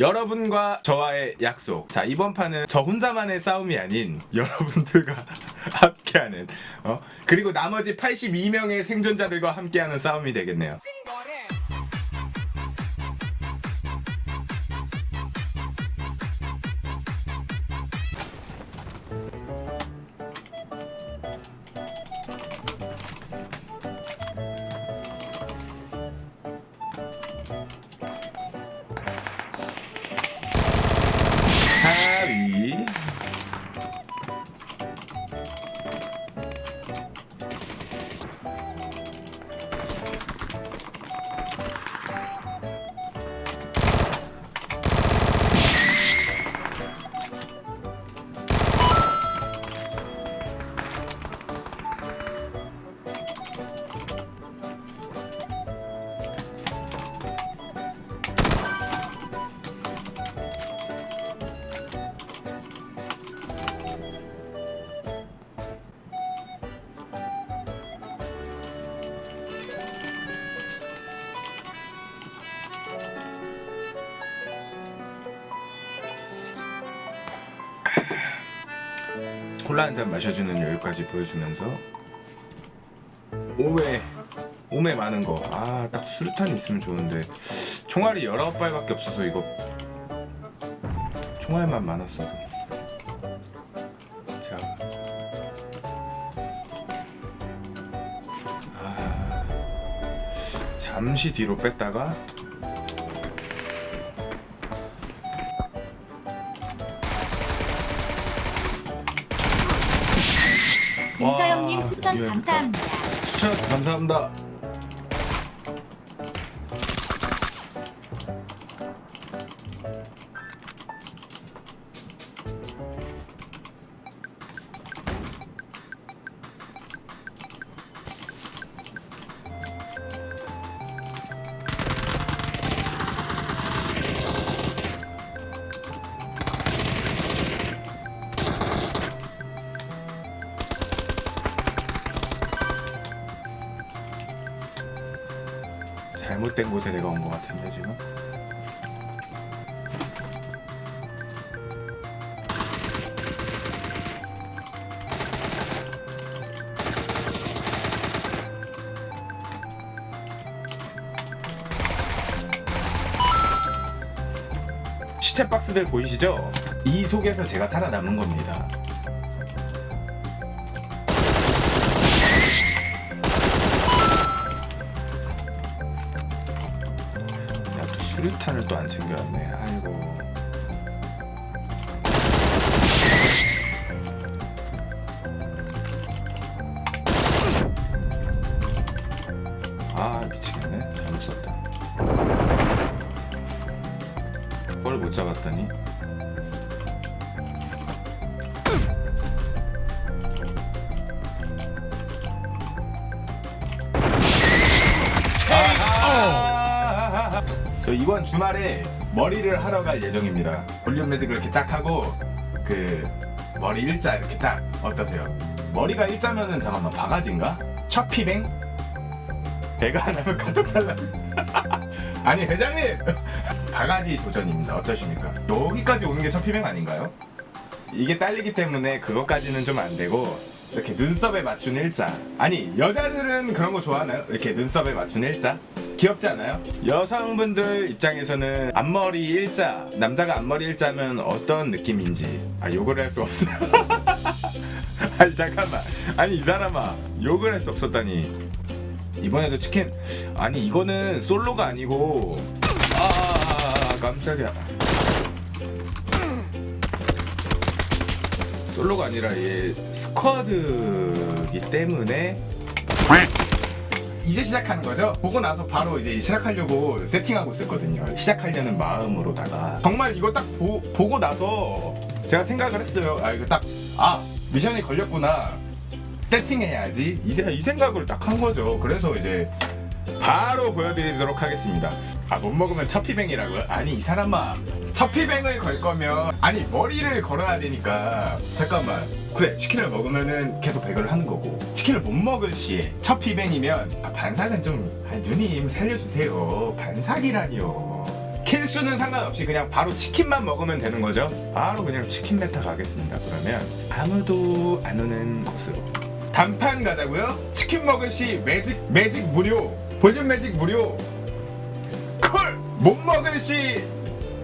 여러분과 저와의 약속. 자, 이번 판은 저 혼자만의 싸움이 아닌 여러분들과 함께하는, 어? 그리고 나머지 82명의 생존자들과 함께하는 싸움이 되겠네요. 콜라 한 잔 마셔주는 여유까지 보여주면서 오메 오메 많은 거. 아 딱 수류탄이 있으면 좋은데. 총알이 19발밖에 없어서 이거 총알만 많았어도. 자. 아, 잠시 뒤로 뺐다가 김서영님 와, 추천 감사합니다. 추천 감사합니다. 잘못된 곳에 내가 온 것 같은데 지금. 시체 박스들 보이시죠? 이 속에서 제가 살아남은 겁니다. 수류탄을 또 안 챙겨왔네. 아이고. 아, 미치겠네. 잘못 썼다. 그걸 못 잡았다니. 저 이번 주말에 머리를 하러 갈 예정입니다. 볼륨 매직을 이렇게 딱 하고 그 머리 일자 이렇게 딱 어떠세요? 머리가 일자면은 잠깐만 바가지인가? 첫피뱅? 배가 안 하면 카톡 달라. 아니 회장님 바가지 도전입니다. 어떠십니까? 여기까지 오는 게 첫피뱅 아닌가요? 이게 딸리기 때문에 그것까지는 좀 안 되고 이렇게 눈썹에 맞춘 일자. 아니 여자들은 그런 거 좋아하나요? 이렇게 눈썹에 맞춘 일자? 귀엽지 않아요? 여성분들 입장에서는 앞머리 일자 남자가 앞머리 일자면 어떤 느낌인지. 아 욕을 할 수 없어 아니 잠깐만. 아니 이 사람아 욕을 할 수 없었다니. 이번에도 치킨? 아니 이거는 솔로가 아니고. 아 깜짝이야 솔로가 아니라 얘 스쿼드기 때문에 이제 시작하는 거죠? 보고 나서 바로 이제 시작하려고 세팅하고 있었거든요. 시작하려는 마음으로다가 정말 이거 딱 보, 보고 나서 제가 생각을 했어요. 아 이거 딱 아 미션이 걸렸구나. 세팅해야지 이, 세- 이 생각을 딱 한 거죠. 그래서 이제 바로 보여드리도록 하겠습니다. 아 못 먹으면 첫피뱅이라고요? 아니 이 사람아 첫피뱅을 걸 거면 아니 머리를 걸어야 되니까 잠깐만 그래 치킨을 먹으면은 계속 배걸을 하는 거고 치킨을 못 먹을 시에 첫피뱅이면 아, 반삭은 좀 아니 누님 살려주세요 반삭이라니요 킬수는 상관없이 그냥 바로 치킨만 먹으면 되는 거죠. 바로 그냥 치킨 메타 가겠습니다. 그러면 아무도 안 오는 곳으로. 단판 가자고요? 치킨 먹을 시 매직 매직 무료. 볼륨 매직 무료. 콜! 못 먹을 시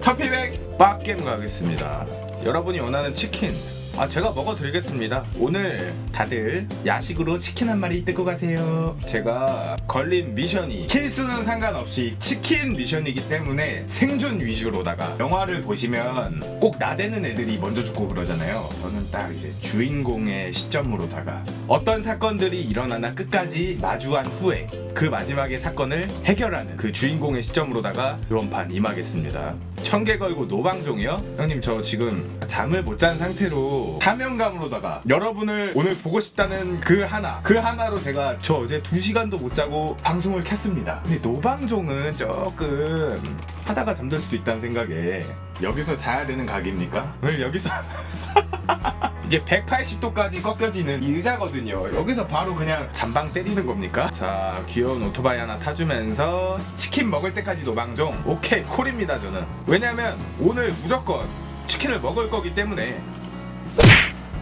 터피백 빡겜 가겠습니다. 여러분이 원하는 치킨 아 제가 먹어드리겠습니다. 오늘 다들 야식으로 치킨 한 마리 뜯고 가세요. 제가 걸린 미션이 킬수는 상관없이 치킨 미션이기 때문에 생존 위주로다가 영화를 보시면 꼭 나대는 애들이 먼저 죽고 그러잖아요. 저는 딱 이제 주인공의 시점으로다가 어떤 사건들이 일어나나 끝까지 마주한 후에 그 마지막에 사건을 해결하는 그 주인공의 시점으로다가 이번 판 임하겠습니다. 청개 걸고 노방종이요? 형님 저 지금 잠을 못 잔 상태로 사명감으로다가 여러분을 오늘 보고 싶다는 그 하나 그 하나로 제가 저 어제 2시간도 못 자고 방송을 켰습니다. 근데 노방종은 조금 하다가 잠들 수도 있다는 생각에 여기서 자야 되는 각입니까? 오늘 여기서 이게 180도까지 꺾여지는 이 의자거든요. 여기서 바로 그냥 잠방 때리는 겁니까? 자, 귀여운 오토바이 하나 타주면서 치킨 먹을 때까지 노방종. 오케이, 콜입니다, 저는. 왜냐면 오늘 무조건 치킨을 먹을 거기 때문에.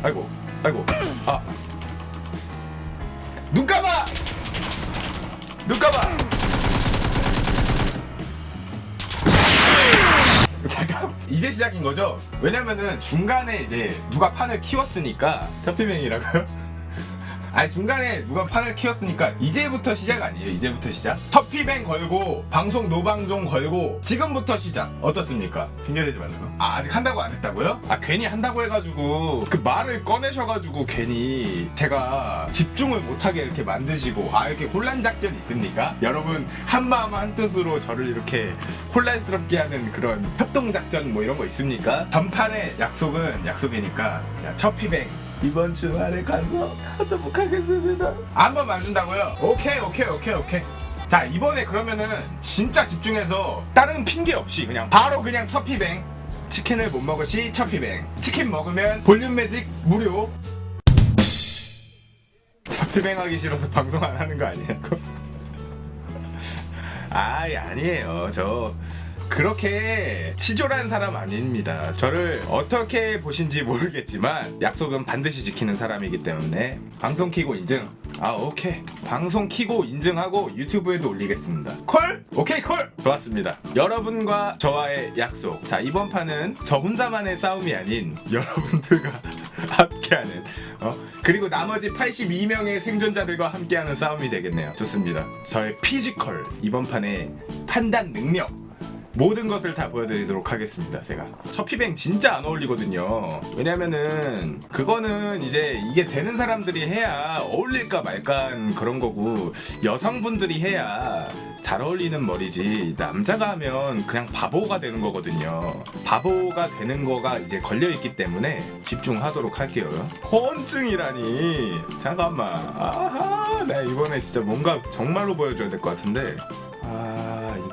아이고, 아이고, 아. 눈 감아! 눈 감아! 잠깐 이제 시작인 거죠? 왜냐면은 중간에 이제 누가 판을 키웠으니까 터피맨이라고요? 아니 중간에 누가 판을 키웠으니까 이제부터 시작 아니에요 이제부터 시작 터피뱅 걸고 방송 노방종 걸고 지금부터 시작 어떻습니까? 핑계대지 말라고 아 아직 한다고 안 했다고요? 아 괜히 한다고 해가지고 그 말을 꺼내셔가지고 괜히 제가 집중을 못하게 이렇게 만드시고 아 이렇게 혼란 작전 있습니까? 여러분 한 마음 한 뜻으로 저를 이렇게 혼란스럽게 하는 그런 협동 작전 뭐 이런 거 있습니까? 전판의 약속은 약속이니까 제가 터피뱅 이번 주말에 가서 하도록 하겠습니다. 한번 맞춘다고요? 오케이 오케이 오케이 오케이. 자 이번에 그러면은 진짜 집중해서 다른 핑계 없이 그냥 바로 그냥 첫피뱅 치킨을 못 먹을 시 첫피뱅 치킨 먹으면 볼륨 매직 무료 첫피뱅 하기 싫어서 방송 안 하는 거 아니에요? 아이 아니에요 저 그렇게 치졸한 사람 아닙니다. 저를 어떻게 보신지 모르겠지만 약속은 반드시 지키는 사람이기 때문에 방송 키고 인증. 아 오케이. 방송 키고 인증하고 유튜브에도 올리겠습니다. 콜? 오케이 콜. 좋았습니다. 여러분과 저와의 약속. 자 이번 판은 저 혼자만의 싸움이 아닌 여러분들과 함께하는 어? 그리고 나머지 82명의 생존자들과 함께하는 싸움이 되겠네요. 좋습니다. 저의 피지컬 이번 판의 판단 능력 모든 것을 다 보여드리도록 하겠습니다. 제가 첫 피뱅 진짜 안 어울리거든요. 왜냐면은 그거는 이제 이게 되는 사람들이 해야 어울릴까 말까 그런 거고 여성분들이 해야 잘 어울리는 머리지 남자가 하면 그냥 바보가 되는 거거든요. 바보가 되는 거가 이제 걸려 있기 때문에 집중하도록 할게요. 혼증이라니 잠깐만. 아하, 나 이번에 진짜 뭔가 정말로 보여줘야 될 것 같은데.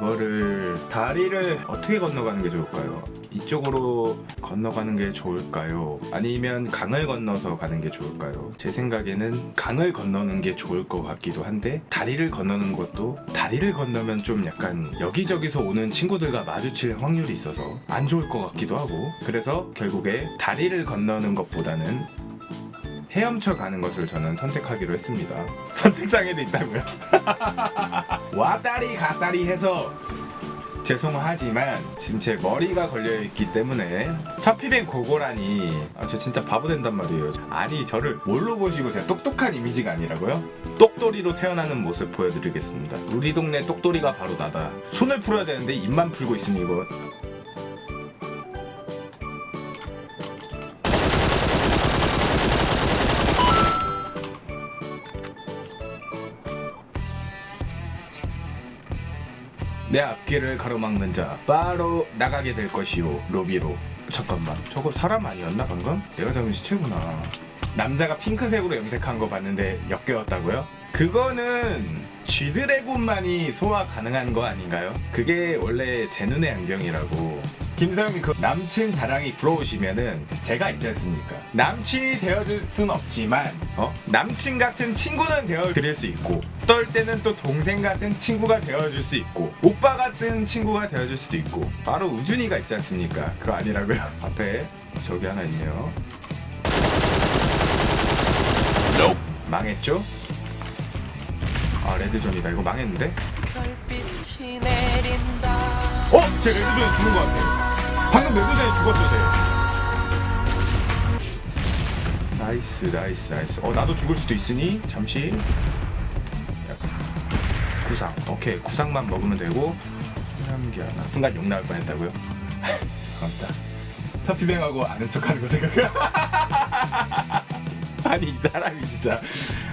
아 이거를 다리를 어떻게 건너가는 게 좋을까요? 이쪽으로 건너가는 게 좋을까요? 아니면 강을 건너서 가는 게 좋을까요? 제 생각에는 강을 건너는 게 좋을 것 같기도 한데 다리를 건너는 것도 다리를 건너면 좀 약간 여기저기서 오는 친구들과 마주칠 확률이 있어서 안 좋을 것 같기도 하고 그래서 결국에 다리를 건너는 것보다는 헤엄쳐 가는 것을 저는 선택하기로 했습니다. 선택장애도 있다고요? 왔다리 갔다리 해서 죄송하지만 제 머리가 걸려있기 때문에 차피뱅 고고라니 아, 저 진짜 바보 된단 말이에요 아니 저를 뭘로 보시고 제가 똑똑한 이미지가 아니라고요? 똑돌이로 태어나는 모습 보여드리겠습니다 우리 동네 똑돌이가 바로 나다 손을 풀어야 되는데 입만 풀고 있으니 이거 내 앞길을 가로막는 자 바로 나가게 될 것이오 로비로 잠깐만 저거 사람 아니었나 방금? 내가 잡은 시체구나 남자가 핑크색으로 염색한 거 봤는데 역겨웠다고요? 그거는 쥐드래곤만이 소화 가능한 거 아닌가요? 그게 원래 제 눈의 안경이라고 김서영님 그 남친 자랑이 부러우시면은 제가 있지 않습니까? 남친이 되어줄 순 없지만 어? 남친 같은 친구는 되어드릴 수 있고 어떨 때는 또 동생 같은 친구가 되어줄 수 있고 오빠 같은 친구가 되어줄 수도 있고 바로 우준이가 있지 않습니까? 그거 아니라고요? 앞에 저기 하나 있네요. 망했죠? 아 레드존이다 이거 망했는데? 어? 제 레드존에 죽은 것 같아 방금 레드존에 죽었어 쟤 나이스 나이스 나이스. 어 나도 죽을 수도 있으니 잠시. 구상. 오케이 구상만 먹으면 되고 하나. 순간 욕 나올 뻔했다고요? 죄송합니다. 터피뱅하고 아는 척하는 거 생각 아니 이 사람이 진짜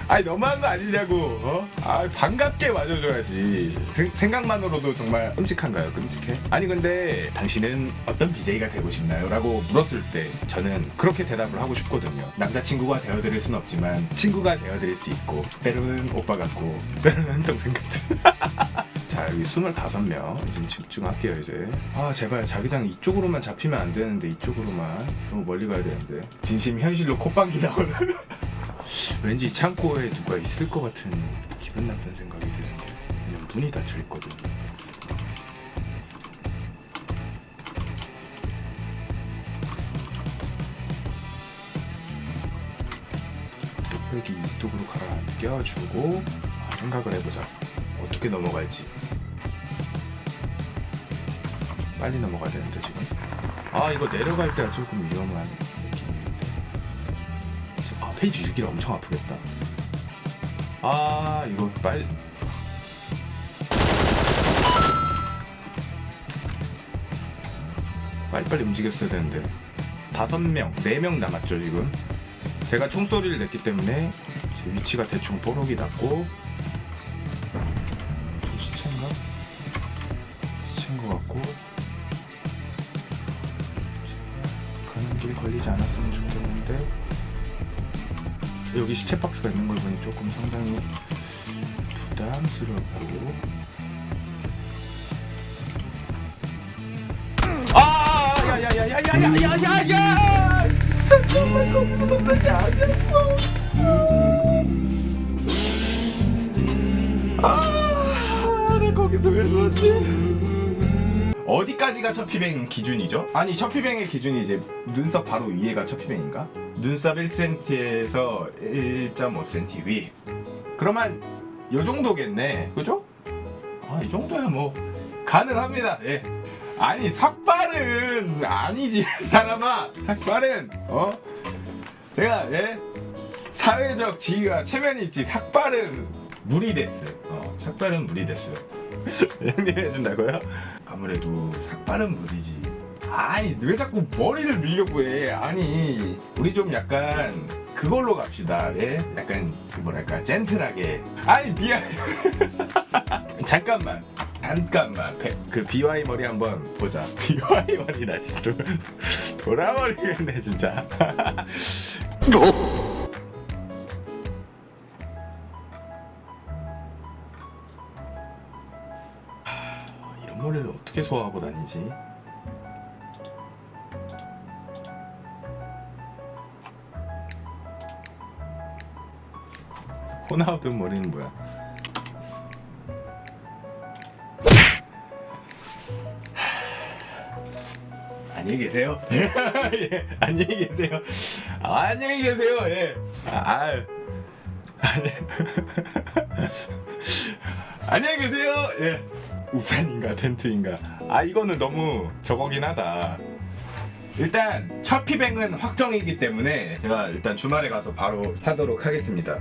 아니 너무한 거 아니냐고 어? 아 반갑게 맞아줘야지. 그 생각만으로도 정말 끔찍한가요? 끔찍해? 아니 근데 당신은 어떤 BJ가 되고 싶나요? 라고 물었을 때 저는 그렇게 대답을 하고 싶거든요. 남자친구가 되어드릴 순 없지만 친구가 되어드릴 수 있고 때로는 오빠 같고 때로는 동생 같은. 자 여기 25명. 좀 집중할게요 이제. 아 제발 자기장 이쪽으로만 잡히면 안 되는데 이쪽으로만. 너무 멀리 가야 되는데. 진심 현실로 콧방귀 나오는 왠지 창고에 누가 있을 것 같은 기분 나쁜 생각이 드는데 왜냐면 문이 닫혀 있거든 여기 이쪽으로 가라 껴주고 아, 생각을 해보자. 어떻게 넘어갈지. 빨리 넘어가야 되는데 지금. 아 이거 내려갈 때가 조금 아 페이지 6일 엄청 아프겠다. 아 이거 빨리. 빨리빨리 움직였어야 되는데. 다섯 명, 네 명 남았죠 지금. 제가 총소리를 냈기 때문에 제 위치가 대충 뽀록이 났고. 시체인가? 시체인 것 같고. 가는 길 걸리지 않았으면 좋겠는데 여기 시체 박스가 있는 걸 보니 조금 상당히 부담스럽고. 아, 아야야야야야야야야야! 잠깐만 아나 거기서 왜 그러지 어디까지가 첫피뱅 기준이죠? 아니 첫피뱅의 기준이 이제 눈썹 바로 위에가 첫피뱅인가? 눈썹 1cm에서 1.5cm 위. 그러면 요 정도겠네. 그죠? 아 이 정도야 뭐. 가능합니다. 예. 아니 삭발은 아니지 사람아. 삭발은 어? 제가 예? 사회적 지위가 체면이 있지. 삭발은 무리됐어요. 어 삭발은 무리됐어요 형님 해준다고요? 아무래도 삭발은 무리지. 아니 왜 자꾸 머리를 밀려고 해? 아니 우리 좀 약간 그걸로 갑시다. 예? 약간 그 뭐랄까 젠틀하게. 아니 미안. 잠깐만. 잠깐만. 배- 그 BY 머리 한번 보자. BY 머리 나 진짜. 돌아버리겠네 진짜 어떻게 소화하고 다니지? 호나우든 머리는 뭐야? 안녕히 계세요. 예, 안녕히 계세요. 아, 안녕히 계세요. 예. 아. 안녕히 계세요. 예. 우산인가 텐트인가. 아 이거는 너무 저거긴 하다. 일단 첫 피뱅은 확정이기 때문에 제가 일단 주말에 가서 바로 하도록 하겠습니다.